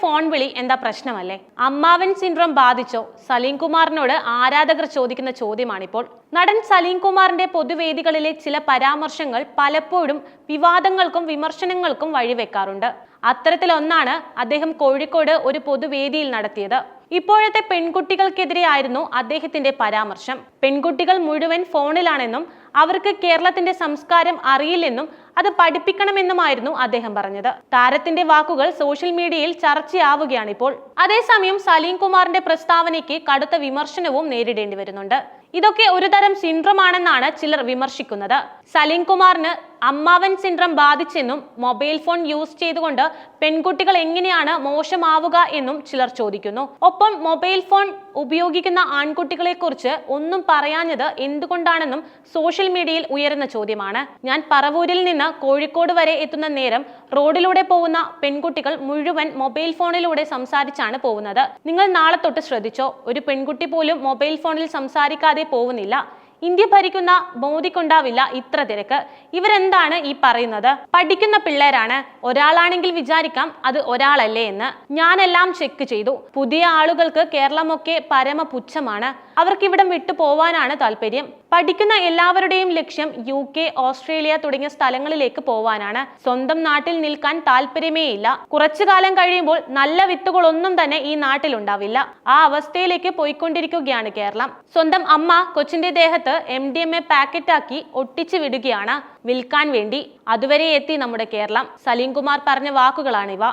Phone വിളി എന്താ പ്രശ്നമല്ലേ? അമ്മാവൻ സിൻഡ്രോം ബാധിച്ചോ? സലീം കുമാറിനോട് ആരാധകർ ചോദിക്കുന്ന ചോദ്യമാണിപ്പോൾ. നടൻ സലീം കുമാറിന്റെ പൊതുവേദികളിലെ ചില പരാമർശങ്ങൾ പലപ്പോഴും വിവാദങ്ങൾക്കും വിമർശനങ്ങൾക്കും വഴിവെക്കാറുണ്ട്. അത്തരത്തിലൊന്നാണ് അദ്ദേഹം കോഴിക്കോട് ഒരു പൊതുവേദിയിൽ നടത്തിയത്. ഇപ്പോഴത്തെ പെൺകുട്ടികൾക്കെതിരെ ആയിരുന്നു അദ്ദേഹത്തിന്റെ പരാമർശം. പെൺകുട്ടികൾ മുഴുവൻ ഫോണിലാണെന്നും അവർക്ക് കേരളത്തിന്റെ സംസ്കാരം അറിയില്ലെന്നും അത് പഠിപ്പിക്കണമെന്നുമായിരുന്നു അദ്ദേഹം പറഞ്ഞത്. താരത്തിന്റെ വാക്കുകൾ സോഷ്യൽ മീഡിയയിൽ ചർച്ചയാവുകയാണിപ്പോൾ അതേസമയം സലീം കുമാറിന്റെ പ്രസ്താവനയ്ക്ക് കടുത്ത വിമർശനവും നേരിടേണ്ടി വരുന്നുണ്ട്. ഇതൊക്കെ ഒരുതരം സിൻഡ്രം ആണെന്നാണ് ചിലർ വിമർശിക്കുന്നത്. സലീം കുമാറിന് അമ്മാവൻ സിൻഡ്രം ബാധിച്ചെന്നും മൊബൈൽ ഫോൺ യൂസ് ചെയ്തുകൊണ്ട് പെൺകുട്ടികൾ എങ്ങനെയാണ് മോശമാവുക എന്നും ചിലർ ചോദിക്കുന്നു. ഒപ്പം മൊബൈൽ ഫോൺ ഉപയോഗിക്കുന്ന ആൺകുട്ടികളെ കുറിച്ച് ഒന്നും പറയാഞ്ഞത് എന്തുകൊണ്ടാണെന്നും സോഷ്യൽ മീഡിയയിൽ ഉയരുന്ന ചോദ്യമാണ്. ഞാൻ പറവൂരിൽ നിന്ന് കോഴിക്കോട് വരെ എത്തുന്ന നേരം റോഡിലൂടെ പോകുന്ന പെൺകുട്ടികൾ മുഴുവൻ മൊബൈൽ ഫോണിലൂടെ സംസാരിച്ചാണ് പോകുന്നത്. നിങ്ങൾ നാളെ തൊട്ട് ശ്രദ്ധിച്ചോ? ഒരു പെൺകുട്ടി പോലും മൊബൈൽ ഫോണിൽ സംസാരിക്കാതെ പോകുന്നില്ല. ഇന്ത്യ ഭരിക്കുന്ന മോദിക്കുണ്ടാവില്ല ഇത്ര തിരക്ക്. ഇവരെന്താണ് ഈ പറയുന്നത്? പഠിക്കുന്ന പിള്ളേരാണ്. ഒരാളാണെങ്കിൽ വിചാരിക്കാം അത് ഒരാളല്ലേ എന്ന്. ഞാനെല്ലാം ചെക്ക് ചെയ്തു. പുതിയ ആളുകൾക്ക് കേരളമൊക്കെ പരമ പുച്ഛമാണ് അവർക്ക് ഇവിടം വിട്ടു പോവാനാണ് താല്പര്യം. പഠിക്കുന്ന എല്ലാവരുടെയും ലക്ഷ്യം യു കെ ഓസ്ട്രേലിയ തുടങ്ങിയ സ്ഥലങ്ങളിലേക്ക് പോവാനാണ്. സ്വന്തം നാട്ടിൽ നിൽക്കാൻ താല്പര്യമേ ഇല്ല കുറച്ചു കാലം കഴിയുമ്പോൾ നല്ല വിത്തുകളൊന്നും തന്നെ ഈ നാട്ടിൽ ഉണ്ടാവില്ല ആ അവസ്ഥയിലേക്ക് പോയിക്കൊണ്ടിരിക്കുകയാണ് കേരളം. സ്വന്തം അമ്മ കൊച്ചിന്റെ ദേഹത്ത് എം ഡി എം എ പാക്കറ്റാക്കി ഒട്ടിച്ചു വിടുകയാണ്. വിൽക്കാൻ വേണ്ടി അതുവരെ എത്തി നമ്മുടെ കേരളം. സലീം കുമാർ പറഞ്ഞ വാക്കുകളാണിവ.